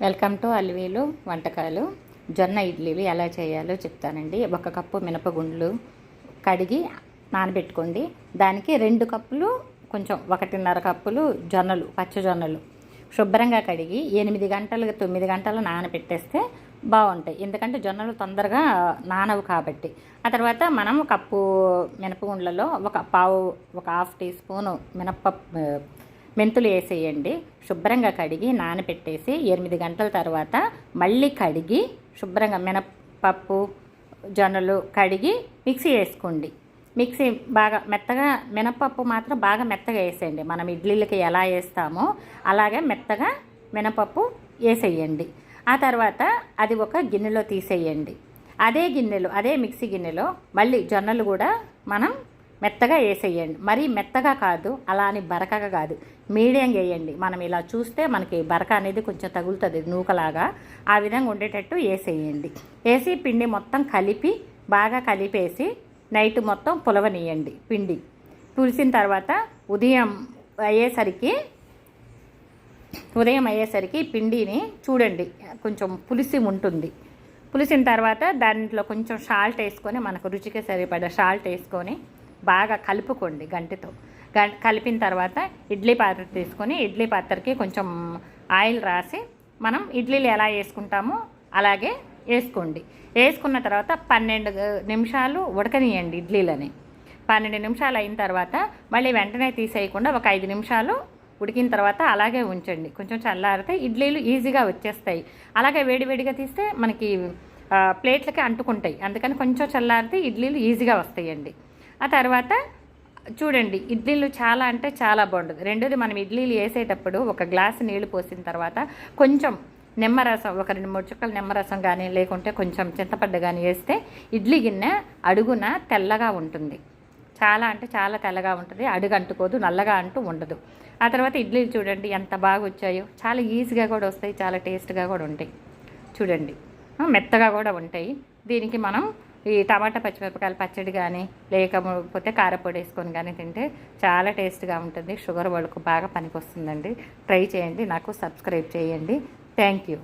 Welcome to అల్వీలు వంటకాలు. జొన్న ఇడ్లీలు ఎలా చేయాలో చెప్తానండి. ఒక కప్పు మినపగుండ్లు కడిగి నానబెట్టుకోండి. దానికి రెండు కప్పులు కొంచెం ఒకటిన్నర కప్పులు జొన్నలు పచ్చ జొన్నలు శుభ్రంగా కడిగి ఎనిమిది గంటలు తొమ్మిది గంటలు నానబెట్టేస్తే బాగుంటాయి. ఎందుకంటే జొన్నలు తొందరగా నానవు కాబట్టి. ఆ తర్వాత మనం కప్పు మినపగుండ్లలో ఒక పావు ఒక హాఫ్ టీ స్పూను మినపప్పు మెంతులు వేసేయండి. శుభ్రంగా కడిగి నానబెట్టేసి ఎనిమిది గంటల తర్వాత మళ్ళీ కడిగి శుభ్రంగా మినపప్పు జొన్నలు కడిగి మిక్సీ వేసుకోండి. మిక్సీ బాగా మెత్తగా మినపప్పు మాత్రం బాగా మెత్తగా వేసేయండి. మనం ఇడ్లీలకి ఎలా వేస్తామో అలాగే మెత్తగా మినపప్పు వేసేయండి. ఆ తర్వాత అది ఒక గిన్నెలో తీసేయండి. అదే గిన్నెలో అదే మిక్సీ గిన్నెలో మళ్ళీ జొన్నలు కూడా మనం మెత్తగా వేసేయండి. మరీ మెత్తగా కాదు అలా అని బరకగా కాదు. మీడియం వేయండి. మనం ఇలా చూస్తే మనకి బరక అనేది కొంచెం తగులుతుంది నూకలాగా. ఆ విధంగా ఉండేటట్టు వేసేయండి. వేసి పిండి మొత్తం కలిపి బాగా కలిపేసి నైట్ మొత్తం పులవనియండి పిండి. పులిసిన తర్వాత ఉదయం అయ్యేసరికి ఉదయం అయ్యేసరికి పిండిని చూడండి కొంచెం పులిసి ఉంటుంది. పులిసిన తర్వాత దాంట్లో కొంచెం సాల్ట్ వేసుకొని మనకు రుచికి సరిపడ సాల్ట్ వేసుకొని బాగా కలుపుకోండి గంటితో. కలిపిన తర్వాత ఇడ్లీ పాత్ర తీసుకొని ఇడ్లీ పాత్రకి కొంచెం ఆయిల్ రాసి మనం ఇడ్లీలు ఎలా వేసుకుంటామో అలాగే వేసుకోండి. వేసుకున్న తర్వాత పన్నెండు నిమిషాలు ఉడకనియండి ఇడ్లీలని. పన్నెండు నిమిషాలు అయిన తర్వాత మళ్ళీ వెంటనే తీసేయకుండా ఒక ఐదు నిమిషాలు ఉడికిన తర్వాత అలాగే ఉంచండి. కొంచెం చల్లారితే ఇడ్లీలు ఈజీగా వచ్చేస్తాయి. అలాగే వేడివేడిగా తీస్తే మనకి ప్లేట్లకి అంటుకుంటాయి. అందుకని కొంచెం చల్లారితే ఇడ్లీలు ఈజీగా వస్తాయండి. ఆ తర్వాత చూడండి ఇడ్లీలు చాలా అంటే చాలా బాగుంటుంది. రెండోది మనం ఇడ్లీలు వేసేటప్పుడు ఒక గ్లాసు నీళ్ళు పోసిన తర్వాత కొంచెం నిమ్మరసం ఒక రెండు మూడు చుక్కలు నిమ్మరసం కానీ లేకుంటే కొంచెం చింతపడ్డ కానీ వేస్తే ఇడ్లీ గిన్నె అడుగున తెల్లగా ఉంటుంది. చాలా అంటే చాలా తెల్లగా ఉంటుంది అడుగు అంటుకోదు నల్లగా అంటూ ఉండదు. ఆ తర్వాత ఇడ్లీలు చూడండి ఎంత బాగా వచ్చాయో. చాలా ఈజీగా కూడా వస్తాయి చాలా టేస్ట్గా కూడా ఉంటాయి. చూడండి. మెత్తగా కూడా ఉంటాయి. దీనికి మనం ఈ టమాటా పచ్చిమిరపకాయలు పచ్చడి కానీ లేకపోతే కారపొడి వేసుకొని కానీ తింటే చాలా టేస్ట్గా ఉంటుంది. షుగర్ వాళ్ళకు బాగా పనికొస్తుందండి. ట్రై చేయండి. నాకు సబ్స్క్రైబ్ చేయండి. Thank you.